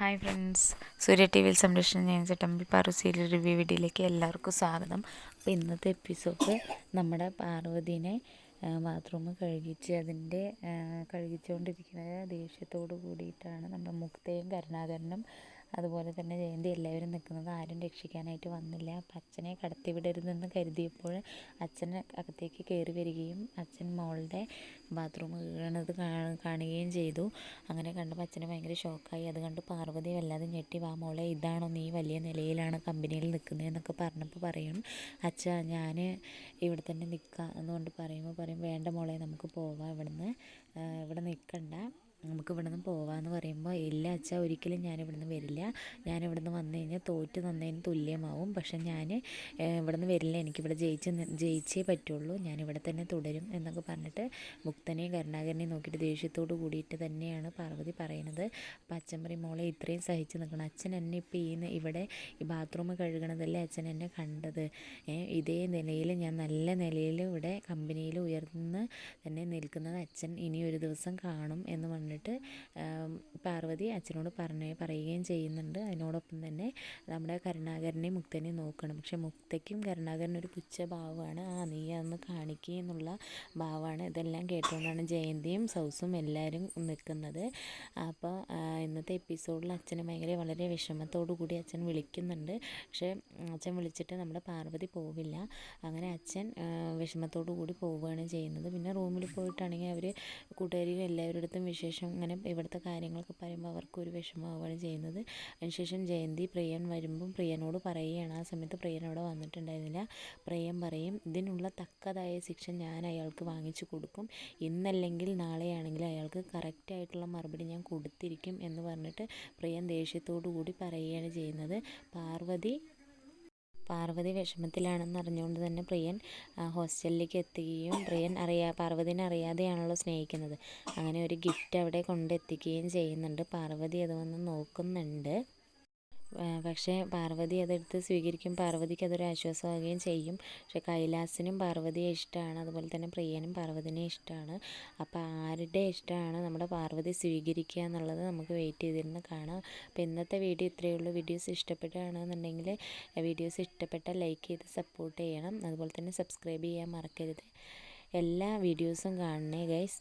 Hi friends. സൂര്യ T വിയിൽ സംരക്ഷണം ചെയ്യുന്ന ചട്ടമ്പി പാറു സീരിയൽ റിവ്യൂ വീഡിയോയിലേക്ക് എല്ലാവർക്കും സ്വാഗതം. അപ്പോൾ ഇന്നത്തെ എപ്പിസോഡ് നമ്മുടെ പാർവതിനെ ബാത്റൂം കഴുകിച്ച് അതിന്റെ കഴുകിച്ചുകൊണ്ടിരിക്കുന്നത് ദേഷ്യത്തോട് കൂടിയിട്ടാണ്. നമ്മുടെ മുക്തയും കരുണാകരനും അതുപോലെ തന്നെ ജയന്തി എല്ലാവരും നിൽക്കുന്നത് ആരും രക്ഷിക്കാനായിട്ട് വന്നില്ല. അപ്പം അച്ഛനെ കടത്തിവിടരുതെന്ന് കരുതിയപ്പോൾ അച്ഛൻ അകത്തേക്ക് കയറി വരികയും അച്ഛൻ മോളുടെ ബാത്റൂം വീണത് കാണുകയും ചെയ്തു. അങ്ങനെ കണ്ടപ്പോൾ അച്ഛന് ഭയങ്കര ഷോക്കായി. അത് കണ്ട് പാർവതി വല്ലാതെ ഞെട്ടി. വാ മോളെ ഇതാണോ നീ വലിയ നിലയിലാണ് കമ്പനിയിൽ നിൽക്കുന്നതെന്നൊക്കെ പറഞ്ഞപ്പോൾ പറയും അച്ഛ ഞാൻ ഇവിടെ തന്നെ നിൽക്കാം. എന്നുകൊണ്ട് പറയുമ്പോൾ പറയും വേണ്ട മോളെ നമുക്ക് പോവാം ഇവിടുന്ന്. ഇവിടെ നിൽക്കണ്ട. നമുക്ക് ഇവിടെ നിന്ന് പറയുമ്പോൾ ഇല്ല അച്ഛാ ഒരിക്കലും ഞാൻ ഇവിടെ വരില്ല. ഞാൻ ഇവിടെ വന്നു കഴിഞ്ഞാൽ തോറ്റ് തന്നതിന് തുല്യമാവും. പക്ഷെ ഞാൻ ഇവിടെ നിന്ന് വരില്ല. എനിക്കിവിടെ ജയിച്ച് ജയിച്ചേ പറ്റുള്ളൂ. ഞാൻ ഇവിടെ തന്നെ തുടരും എന്നൊക്കെ പറഞ്ഞിട്ട് മുക്തനെയും കരുണാകരനെയും നോക്കിയിട്ട് ദേഷ്യത്തോട് കൂടിയിട്ട് തന്നെയാണ് പാർവതി പറയുന്നത്. അപ്പം അച്ഛൻ മോളെ ഇത്രയും സഹിച്ച് നിൽക്കണം അച്ഛൻ എന്നെ ഇപ്പോൾ ഈ ഇവിടെ ഈ ബാത്റൂം കഴുകണതല്ലേ അച്ഛൻ എന്നെ കണ്ടത്. ഇതേ നിലയിൽ ഞാൻ നല്ല നിലയിൽ ഇവിടെ കമ്പനിയിൽ ഉയർന്ന് തന്നെ നിൽക്കുന്നത് അച്ഛൻ ഇനി ഒരു ദിവസം കാണും എന്ന് പറഞ്ഞു പറഞ്ഞിട്ട് പാർവതി അച്ഛനോട് പറഞ്ഞ് പറയുകയും ചെയ്യുന്നുണ്ട്. അതിനോടൊപ്പം തന്നെ നമ്മുടെ കരുണാകരനെയും മുക്തനെയും നോക്കണം. പക്ഷെ മുക്തയ്ക്കും കരുണാകരനും ഒരു പുച്ഛ ഭാവമാണ്. ആ നീ അന്ന് കാണിക്കുക എന്നുള്ള ഭാവമാണ് ഇതെല്ലാം കേട്ടുകൊണ്ടാണ് ജയന്തിയും സൗസും എല്ലാവരും നിൽക്കുന്നത് അപ്പോൾ ഇന്നത്തെ എപ്പിസോഡിൽ അച്ഛന് ഭയങ്കര വളരെ വിഷമത്തോടു കൂടി അച്ഛൻ വിളിക്കുന്നുണ്ട്. പക്ഷേ അച്ഛൻ വിളിച്ചിട്ട് നമ്മുടെ പാർവതി പോവില്ല. അങ്ങനെ അച്ഛൻ വിഷമത്തോടു കൂടി പോവുകയാണ് ചെയ്യുന്നത്. പിന്നെ റൂമിൽ പോയിട്ടാണെങ്കിൽ അവർ കൂട്ടുകാരികൾ എല്ലാവരുടെ അടുത്തും വിശേഷം ശേഷം ഇങ്ങനെ ഇവിടുത്തെ കാര്യങ്ങളൊക്കെ പറയുമ്പോൾ അവർക്കൊരു വിഷമമാവുകയാണ് ചെയ്യുന്നത്. അതിനുശേഷം ജയന്തി പ്രിയൻ വരുമ്പം പ്രിയനോട് പറയുകയാണ്. ആ സമയത്ത് പ്രിയൻ അവിടെ വന്നിട്ടുണ്ടായിരുന്നില്ല. പ്രിയം പറയും ഇതിനുള്ള തക്കതായ ശിക്ഷ ഞാൻ അയാൾക്ക് വാങ്ങിച്ചു കൊടുക്കും. ഇന്നല്ലെങ്കിൽ നാളെയാണെങ്കിൽ അയാൾക്ക് കറക്റ്റായിട്ടുള്ള മറുപടി ഞാൻ കൊടുത്തിരിക്കും എന്ന് പറഞ്ഞിട്ട് പ്രിയൻ ദേഷ്യത്തോടു കൂടി പറയുകയാണ് ചെയ്യുന്നത്. പാർവതി പാർവതി വിഷമത്തിലാണെന്ന് അറിഞ്ഞുകൊണ്ട് തന്നെ പ്രിയൻ ഹോസ്റ്റലിലേക്ക് എത്തുകയും പ്രിയൻ അറിയാ പാർവതിനെ അറിയാതെയാണല്ലോ സ്നേഹിക്കുന്നത്. അങ്ങനെ ഒരു ഗിഫ്റ്റ് അവിടെ കൊണ്ടെത്തിക്കുകയും ചെയ്യുന്നുണ്ട്. പാർവതി അത് വന്ന് നോക്കുന്നുണ്ട്. പക്ഷേ പാർവതി അതെടുത്ത് സ്വീകരിക്കും. പാർവതിക്ക് അതൊരു ആശ്വാസമാകുകയും ചെയ്യും. പക്ഷേ കൈലാസിനും പാർവതിയെ ഇഷ്ടമാണ്. അതുപോലെ തന്നെ പ്രിയനും പാർവതിനെ ഇഷ്ടമാണ്. അപ്പോൾ ആരുടെ ഇഷ്ടമാണ് നമ്മുടെ പാർവതി സ്വീകരിക്കുക എന്നുള്ളത് നമുക്ക് വെയിറ്റ് ചെയ്തിരുന്ന് കാണാം. അപ്പോൾ ഇന്നത്തെ വീഡിയോ ഇത്രയേ ഉള്ളൂ. വീഡിയോസ് ഇഷ്ടപ്പെട്ടാണെന്നുണ്ടെങ്കിൽ വീഡിയോസ് ഇഷ്ടപ്പെട്ട ലൈക്ക് ചെയ്ത് സപ്പോർട്ട് ചെയ്യണം. അതുപോലെ തന്നെ സബ്സ്ക്രൈബ് ചെയ്യാൻ മറക്കരുത്. എല്ലാ വീഡിയോസും കാണണേ ഗൈസ്